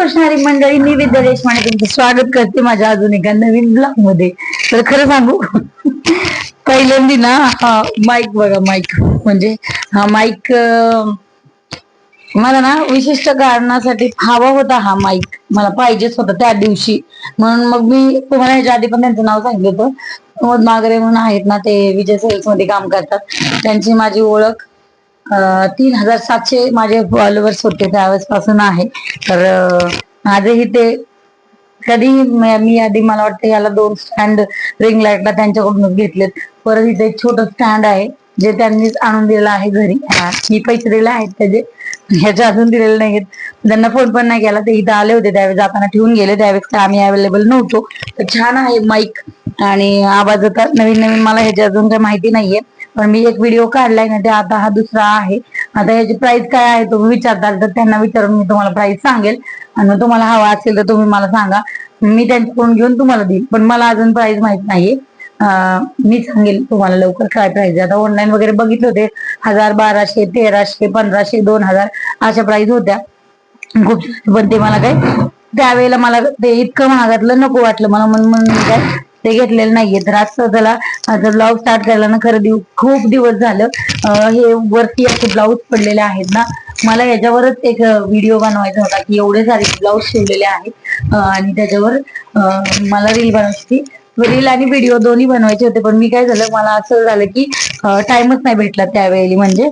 रामकृष्ण मंडळी मी विद्या देशपांडे तुमचं स्वागत करते माझ्या अजून एका नवीन ब्लॉगमध्ये. तर खरं सांगू पहिल्यांदी ना हा माईक बघा माईक म्हणजे हा माईक मला ना विशिष्ट कारणासाठी हवा होता हा माईक मला पाहिजेच होता त्या दिवशी. म्हणून मग मी तुम्हाला ह्याच्या आधी पण त्यांचं नाव सांगितलं होतं. प्रमोद मागरे म्हणून आहेत ना ते विजय सेल्समध्ये काम करतात. त्यांची माझी ओळख. तीन हजार सातशे माझे फॉलोअर्स होते त्यावेळेस पासून आहे. तर आजही ते कधी मी आधी मला वाटतं याला दोन स्टँड रिंग लाईटला त्यांच्याकडूनच घेतलेत. परत इथे एक छोटं स्टँड आहे जे त्यांनीच आणून दिलेलं आहे घरी. मी पैसे दिले आहेत त्याचे. ह्याच्या अजून दिलेले नाहीत त्यांना फोन पण नाही केला. ते इथं आले होते त्यावेळेस. जाताना ठेवून गेले. त्यावेळेस काय आम्ही अवेलेबल नव्हतो. तर छान आहे माईक आणि आवाज आता नवीन नवीन मला ह्याची अजून काही माहिती नाहीये. पण मी एक व्हिडिओ काढलाय ना ते आता हा दुसरा आहे. आता याची प्राइस काय आहे तुम्ही विचारताल तर त्यांना विचारून मी तुम्हाला प्राइस सांगेल. आणि तुम्हाला हवा असेल तर तुम्ही मला सांगा. मी त्यांच्याकडून घेऊन तुम्हाला देईल. पण मला अजून प्राइस माहीत नाहीये. मी सांगेल तुम्हाला लवकर काय प्राइस आता ऑनलाईन वगैरे बघितले होते. हजार बाराशे तेराशे पंधराशे दोन हजार अशा प्राइस होत्या. खूप पण ते मला काय त्यावेळेला मला ते इतकं महागातलं नको वाटलं. मला म्हणून काय ते घेतलेलं नाहीये. तर आज त्याला आता ब्लाऊज स्टार्ट करायला ना खरं दिव खूप दिवस झालं. हे वरती असे ब्लाऊज पडलेले आहेत ना. मला याच्यावरच एक व्हिडिओ बनवायचा होता की एवढे सारे ब्लाऊज शिवलेले आहेत. आणि त्याच्यावर मला रील बनवायची रील आणि व्हिडिओ दोन्ही बनवायचे होते. पण मी काय झालं मला असं झालं की टाइमच नाही भेटला त्यावेळी म्हणजे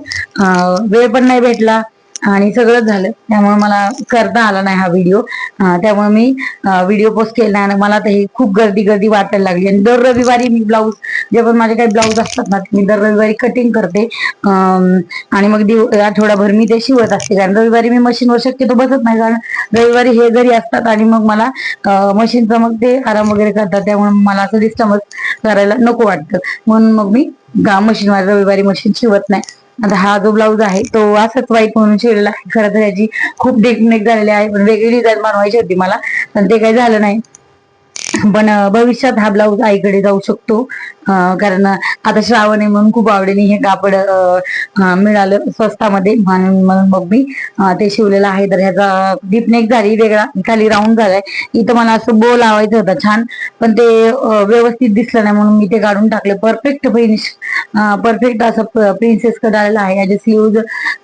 वेळ पण नाही भेटला. आणि सगळंच झालं. त्यामुळे मला करता आला नाही हा व्हिडिओ त्यामुळे मी व्हिडिओ पोस्ट केला आणि मला ते हे खूप गर्दी गर्दी वाटायला लागली. आणि दर रविवारी मी ब्लाऊज जे पण माझे काही ब्लाऊज असतात ना मी दर रविवारी कटिंग करते. आणि मग दिव आठवडाभर मी ते शिवत असते. कारण रविवारी मी मशीनवर शक्यतो बसत नाही. कारण रविवारी हे घरी असतात आणि मग मला मशीनचा मग ते आराम वगैरे करतात. त्यामुळे मला असं डिस्टर्बन्स करायला नको वाटतं. म्हणून मग मी मशीनवर रविवारी मशीन शिवत नाही. आता हा जो ब्लाऊज आहे तो असाच वाईट म्हणून शिवलेला खरं तर याची खूप डिकनेक झालेली आहे. पण वेगळी डिझाईन बनवायची होती मला. पण ते काही झालं नाही. पण भविष्यात हा ब्लाऊज आईकडे जाऊ शकतो. कारण आता श्रावण आहे म्हणून खूप आवडीने हे कापड मिळालं स्वस्तामध्ये. म्हणून म्हणून मग मी ते शिवलेलं आहे. तर ह्याचा डीपनेक झाली वेगळा खाली राऊंड झालाय. इथं मला असं बो लावायचं होतं छान. पण ते व्यवस्थित दिसलं नाही म्हणून मी ते काढून टाकले. परफेक्ट फिनिश परफेक्ट असं प्रिन्सेस कट आलेला आहे. याचे स्लीव्ज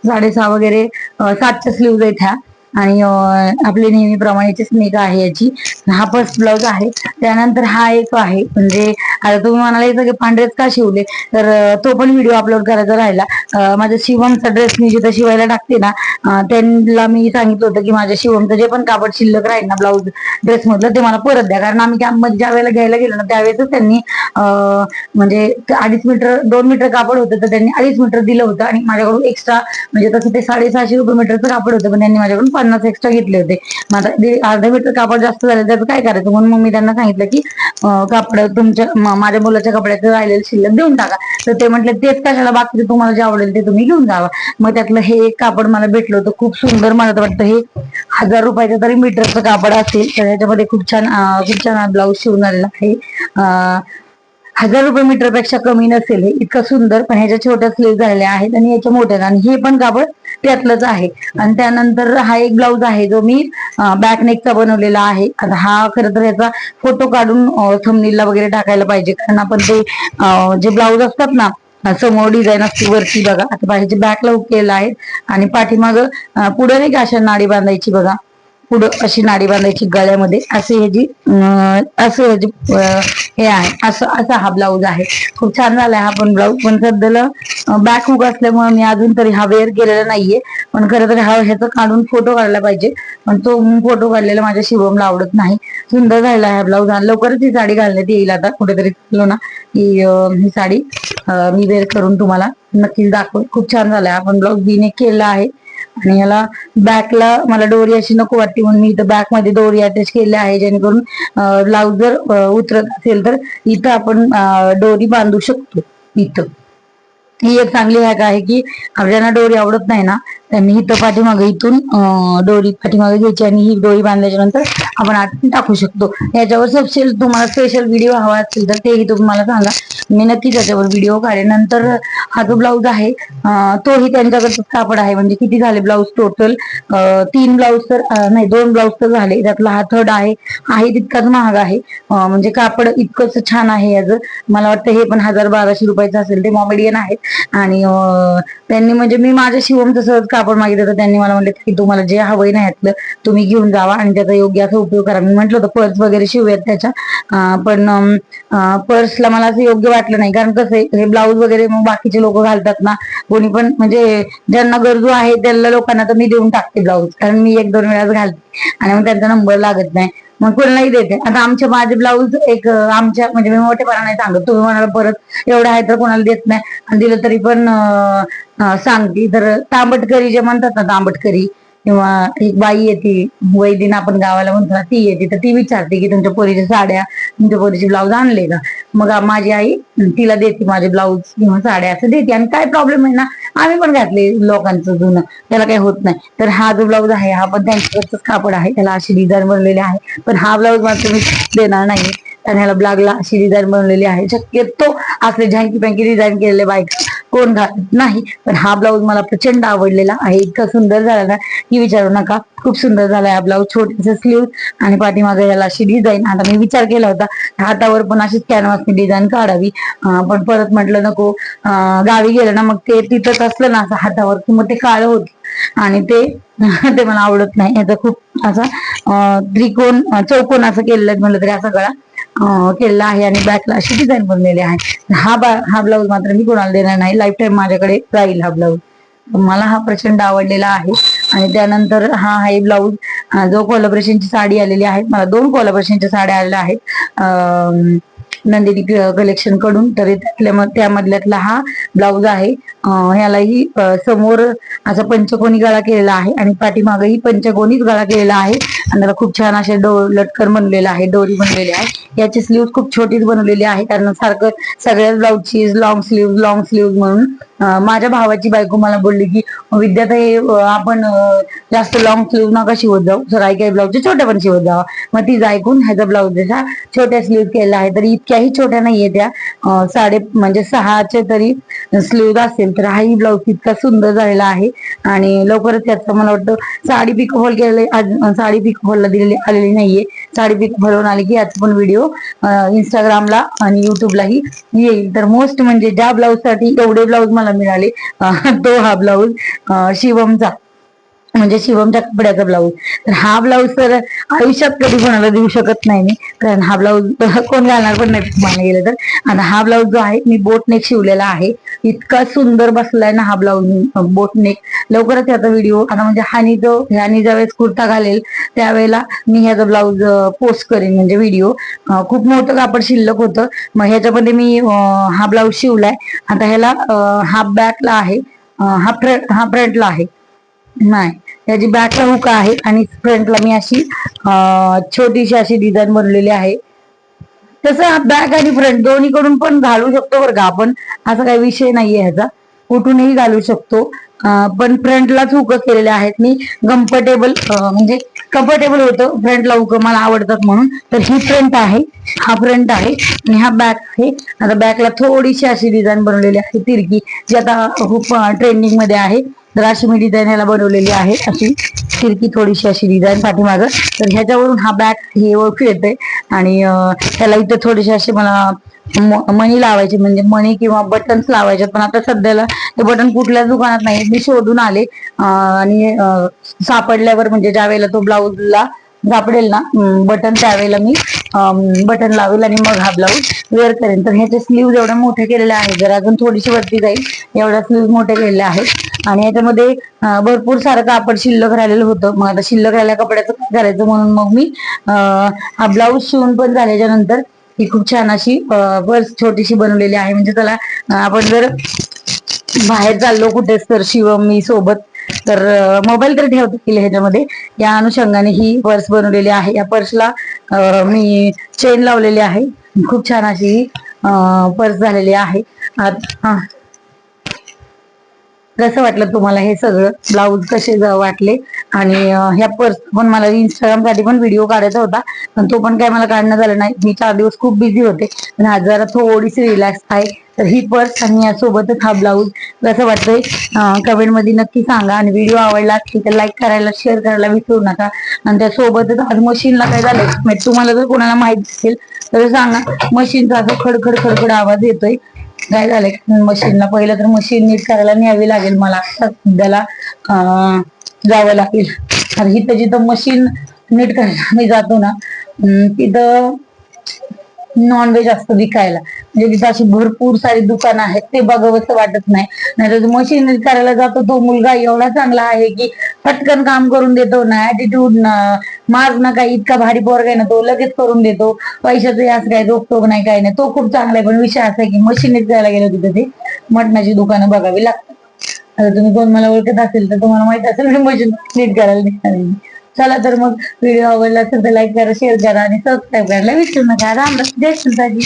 साडेसहा वगैरे सातच्या स्लीव्ज आहेत ह्या. आणि आपली नेहमीप्रमाणेची स्नेक आहे याची. हा फर्स्ट ब्लाउज आहे. त्यानंतर हा एक आहे. म्हणजे आता तुम्ही म्हणाला सगळे पांढरेच का शिवले? तर तो पण व्हिडिओ अपलोड करायचा राहिला. माझ्या शिवमचा ड्रेस मी जिथं शिवायला टाकते ना त्यांना मी सांगितलं होतं की माझ्या शिवमचं जे पण कापड शिल्लक राहील ना ब्लाऊज ड्रेस मधलं ते मला परत द्या. कारण आम्ही कॅम्पमध्ये ज्या वेळेला घ्यायला गेलो ना त्यावेळेसच त्यांनी म्हणजे अडीच मीटर दोन मीटर कापड होतं. तर त्यांनी अडीच मीटर दिलं होतं. आणि माझ्याकडून एक्स्ट्रा म्हणजे तसं ते साडेसहाशे रुपये मीटरचं कापड होतं. पण त्यांनी माझ्याकडून पन्नास एक्स्ट्रा घेतले होते. मग आता अर्धा मीटर कापड जास्त झालं त्याचं काय करायचं? म्हणून मग मी त्यांना सांगितलं की कापड तुमच्या माझ्या मुलाच्या कपड्याचं राहिलेलं शिल्लक देऊन टाका. तर ते म्हटले तेच कशाला बाकी तुम्हाला जे आवडेल ते तुम्ही घेऊन जावा. मग त्यातलं हे एक कापड मला भेटलं होतं. खूप सुंदर मला तर वाटतं हे हजार रुपयाचं तरी मीटरचं कापड असेल. तर ह्याच्यामध्ये खूप छान खूप छान ब्लाऊज शिवून आलेला आहे. हजार रुपये मीटरपेक्षा कमी नसेल हे. इतकं सुंदर पण ह्याच्या छोट्या स्लीव झालेल्या आहेत आणि याच्या मोठ्या आणि हे पण कापड त्यातलंच आहे. आणि त्यानंतर हा एक ब्लाऊज आहे जो मी बॅक नेकचा बनवलेला आहे. आता हा खरं तर याचा फोटो काढून थमनीला वगैरे टाकायला पाहिजे. कारण आपण ते जे ब्लाऊज असतात ना समोर डिझाईन असते वरती बघा. आता बाहेरचे बॅकला केलेला आहे आणि पाठीमाग पुढे नाही का अशा नाडी बांधायची बघा. पुढं अशी नाडी बांधायची गळ्यामध्ये. असे ह्याची असं ह्याची हे आहे. असं असा हा ब्लाऊज आहे. खूप छान झालाय हा पण ब्लाऊज पण सध्याला बॅक हुक असल्यामुळे मी अजून तरी हा वेअर केलेला नाहीये. पण खरं तर हा ह्याचा काढून फोटो काढला पाहिजे. पण तो फोटो काढलेला माझ्या शिवमला आवडत नाही. सुंदर झाला हा ब्लाऊज आणि लवकरच ही साडी घालण्यात येईल आता. कुठेतरी चाललो ना की ही साडी मी वेअर करून तुम्हाला नक्कीच दाखव खूप छान झालाय आपण ब्लाऊज बीने केला आहे. आणि याला बॅकला मला डोरी अशी नको वाटते म्हणून मी इथं बॅकमध्ये दोरी अटॅच केली आहे जेणेकरून ब्लाऊज जर उतरत असेल तर इथं आपण डोरी बांधू शकतो इथं. ही एक चांगली हॅक आहे की आपल्याला डोरी आवडत नाही ना त्यांनी इथं पाठीमागे इथून डोरी पाठीमागे घ्यायची आणि ही डोरी बांधल्याच्या नंतर आपण आत टाकू शकतो. याच्यावर सबसेल तुम्हाला स्पेशल व्हिडिओ हवा असेल तर तेही तुम्हाला सांगा. मी नक्की त्याच्यावर व्हिडिओ काढेन. नंतर हा जो ब्लाऊज आहे तोही त्यांच्याकडचं कापड आहे. म्हणजे किती झाले ब्लाऊज टोटल तीन ब्लाऊज तर नाही दोन ब्लाऊज तर झाले. त्यातला हा थर्ड आहे. आहे तितकाच महाग आहे. म्हणजे कापड इतकंच छान आहे याचं. मला वाटतं हे पण हजार बाराशे रुपयाचं असेल. ते मॉमेडियन आहेत. आणि त्यांनी म्हणजे मी माझ्या शिवमचं सहज कापड मागितलं तर त्यांनी मला म्हणले की तुम्हाला जे हवंय ना यातलं तुम्ही घेऊन जावा आणि त्याचा योग्य असा उपयोग करा. मी म्हटलं होतं पर्स वगैरे शिवूयात त्याच्या. पण पर्सला मला असं योग्य वाटलं नाही. कारण कसं आहे, हे ब्लाऊज वगैरे मग बाकीचे लोक घालतात ना कोणी पण म्हणजे ज्यांना गरजू आहे त्यांना लोकांना तर मी देऊन टाकते ब्लाऊज. कारण मी एक दोन वेळाच घालते आणि मग त्यांचा नंबर लागत नाही. मग कोणालाही देते. आता आमच्या माझे ब्लाऊज एक आमच्या म्हणजे मी मोठेपणा नाही सांगत. तुम्ही म्हणाल परत एवढं आहे तर कोणाला देत नाही. आणि दिलं तरी पण सांगते तर तांबटकरी जे म्हणतात ना तांबटकरी किंवा एक बाई येते वैदिन आपण गावाला म्हणतो ना ती येते. तर ती विचारते की तुमच्या पोरीच्या साड्या तुमच्या पोरीचे ब्लाऊज आणले का? मग माझी आई तिला देते माझे ब्लाऊज किंवा साड्या असं देते. आणि काय प्रॉब्लेम आहे ना आम्ही पण घातले लोकांचं जुनं. त्याला काही होत नाही. तर हा जो ब्लाऊज आहे हा पण त्यांच्याकडचंच कापड आहे. त्याला अशी डिझाईन बनलेली आहे. पण हा ब्लाऊज मात्र मी देणार नाही कारण ह्याला ब्लागला अशी डिझाईन बनवलेली आहे. शक्यतो असले झँकी पँकी डिझाईन केलेले बाईक कोण घालत नाही. पण हा ब्लाऊज मला प्रचंड आवडलेला आहे. इतका सुंदर झाला ना की विचारू नका. खूप सुंदर झाला हा ब्लाऊज छोटेसे स्लीव आणि पाठीमागे याला अशी डिझाईन आता मी विचार केला होता हातावर पण अशीच कॅनव्हासनी डिझाईन काढावी. पण परत म्हटलं नको. गावी गेलं ना मग ते तिथंच असलं ना असं हातावर की मग ते काळं होत. आणि ते ते मला आवडत नाही. याचा खूप असा त्रिकोण चौकोन असं केलेलं म्हणलं तरी असा गळा. केलेला आहे आणि बॅकला अशी डिझाईन बनलेली आहे. हा बा हा ब्लाऊज मात्र मी कोणाला देणार नाही. लाईफ टाईम माझ्याकडे राहील हा ब्लाऊज मला हा प्रचंड आवडलेला आहे. आणि त्यानंतर हा आहे ब्लाऊज जो कोल्हापरेशनची साडी आलेली आहे. मला दोन कोल्हापरेशनच्या साड्या आलेल्या आहेत. नंदिनी कलेक्शनकडून. तर त्यातल्या त्यामधल्यातला हा ब्लाऊज आहे. ह्यालाही समोर असा पंचकोनी गळा केलेला आहे आणि पाठीमागही पंचकोनीच गळा केलेला आहे. आणि त्याला खूप छान असे डो लटकर बनलेला आहे डोरी बनलेली आहे. याची स्लीव्ह खूप छोटीच बनवलेली आहे कारण सारखं सगळ्याच ब्लाऊजची लॉंग स्लीव्ह लॉंग स्लीव्ह म्हणून माझ्या भावाची बायको मला बोलली की विद्यार्थ हे आपण जास्त लॉंग स्लीव्ह नका शिवत जाऊ. सर काही काही ब्लाऊजचे छोट्या पण शिवत जावा. मग ती ऐकून ह्याचा ब्लाऊज जसा छोट्या स्लीव्ह केला आहे. तरी इतक्याही छोट्या नाहीये त्या. साडे म्हणजे सहाचे तरी स्लीव्ह असेल तर हाही ब्लाऊज इतका सुंदर झालेला आहे. आणि लवकरच त्याचं मला वाटतं साडी पिक हॉल केलेले आज साडी पिक हॉलला दिलेली आलेली नाहीये. साडी पिक हॉलवरून आली की याचा पण व्हिडिओ इंस्टाग्रामला आणि युट्यूबलाही येईल. तर मोस्ट म्हणजे ज्या ब्लाऊजसाठी एवढे ब्लाऊज मला मिळाले तो हा ब्लाऊज शिवमचा. म्हणजे शिवमच्या कपड्याचा ब्लाऊज तर हा ब्लाऊज तर आयुष्यात कधी कोणाला देऊ शकत नाही मी. कारण हा ब्लाऊज कोण घालणार पण नाही माने गेलं तर. आता हा ब्लाऊज जो आहे मी बोटनेक शिवलेला आहे. इतका सुंदर बसलाय ना हा ब्लाऊज बोटनेक लवकरच याचा व्हिडिओ आता म्हणजे हानी जो ह्यानी ज्यावेळेस कुर्ता घालेल त्यावेळेला मी ह्याचा ब्लाऊज पोस्ट करेन म्हणजे व्हिडिओ खूप मोठं कापड शिल्लक होतं. मग ह्याच्यामध्ये मी हा ब्लाऊज शिवलाय. आता ह्याला हाफ बॅकला आहे. हा फ्रंट हा फ्रंटला आहे. नाही. याची बॅकला हुक आहे आणि फ्रंटला मी अशी छोटीशी अशी डिझाईन बनवलेली आहे. तसं बॅक आणि फ्रंट दोन्हीकडून पण घालू शकतो बरं का आपण. असा काही विषय नाहीये ह्याचा. कुठूनही घालू शकतो. पण फ्रंटलाच हुक केलेले आहेत मी. कम्फर्टेबल म्हणजे कम्फर्टेबल होतं. फ्रंटला हुक मला आवडतात म्हणून. तर ही फ्रंट आहे. हा फ्रंट आहे आणि हा बॅक आहे. आता बॅकला थोडीशी अशी डिझाईन बनवलेली आहे. तिरकी जी आता खूप ट्रेंडिंगमध्ये आहे. तर अशी मी डिझाईन ह्याला बनवलेली आहे. अशी तिरकी थोडीशी अशी डिझाईन पाठीमागं. तर ह्याच्यावरून हा बॅक हे ओळखू येते आणि त्याला इथे थोडेसे असे मला मणी लावायचे म्हणजे मणी किंवा बटन्स लावायचे. पण आता सध्याला ते बटन कुठल्याच दुकानात नाही. मी शोधून आले. आणि सापडल्यावर म्हणजे ज्या वेळेला तो ब्लाऊजला सापडेल ना? बटन त्यावेळेला मी बटन लावेल आणि मग हा ब्लाऊज वेअर करेन. तर ह्याचे स्लीव एवढे मोठे केलेले आहेत. जर अजून थोडीशी वरती जाईल एवढ्या स्लीव मोठे केलेले आहेत. आणि याच्यामध्ये भरपूर सारं कापड शिल्लक राहिलेलं होतं. मग आता शिल्लक राहिल्या कपड्याचं काय करायचं म्हणून मग मी हा ब्लाऊज शिवून पण झाल्याच्यानंतर ही खूप छान अशी पर्स छोटीशी बनवलेली आहे. म्हणजे त्याला आपण जर बाहेर चाललो कुठेच तर शिवम मी सोबत तर मोबाईल तर ठेवता येईल ह्याच्यामध्ये. या अनुषंगाने ही पर्स बनवलेली आहे. या पर्सला मी चेन लावलेली आहे. खूप छान अशी पर्स झालेली आहे. हा. कसं वाटलं तुम्हाला हे सगळं? ब्लाऊज कसे वाटले? आणि ह्या पर्स पण मला इंस्टाग्रामसाठी पण व्हिडिओ काढायचा होता. पण तो पण काय मला काढणं झालं नाही. मी चार दिवस खूप बिझी होते. पण आज जरा थोडीशी रिलॅक्स आहे. तर ही पर्स आणि यासोबतच हा ब्लाऊज. कसं वाटतंय कमेंटमध्ये नक्की सांगा. आणि व्हिडिओ आवडला असेल तर लाईक करायला शेअर करायला विसरू नका. आणि त्यासोबतच आज मशीनला काय झालंय? म्हणजे तुम्हाला जर कोणाला माहीत असेल तर सांगा. मशीनचा असं खडखड खडखड आवाज येतोय. काय झालंय? मशीनला पहिलं तर मशीन नीट करायला न्यावी लागेल मला. सध्याला जावं लागेल. आणि हिथं जिथं मशीन नीट करायला मी जातो ना तिथं नॉनव्हेज असतं विकायला. म्हणजे तिथं अशी भरपूर सारी दुकानं आहेत ते बघावंसं वाटत नाही. नाहीतर मशीन करायला जातो तो मुलगा एवढा चांगला आहे की पटकन काम करून देतो ना ऍटिट्यूड ना मार्ग ना काही इतका भारी पोरग आहे ना तो लगेच करून देतो. पैशाचं असं काय रोखटोक नाही काही नाही. तो खूप चांगला आहे पण विषय असा आहे की मशीन करायला गेलो तिथे ते मटणाची दुकानं बघावी लागतात. आता तुम्ही कोण मला ओळखत असेल तर तुम्हाला माहीत असेल मी मशीन नीट करायला निघणार चला तर मग व्हिडिओ आवडला असेल तर लाईक करा शेअर करा आणि सबस्क्राईब करायला विसरू नका. रामदास राम. जय शिवताजी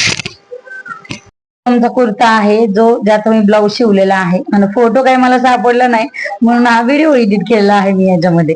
आमचा कुर्ता आहे जो ज्याचा मी ब्लाऊज शिवलेला आहे. आणि फोटो काही मला सापडला नाही म्हणून हा व्हिडिओ एडिट केलेला आहे मी याच्यामध्ये.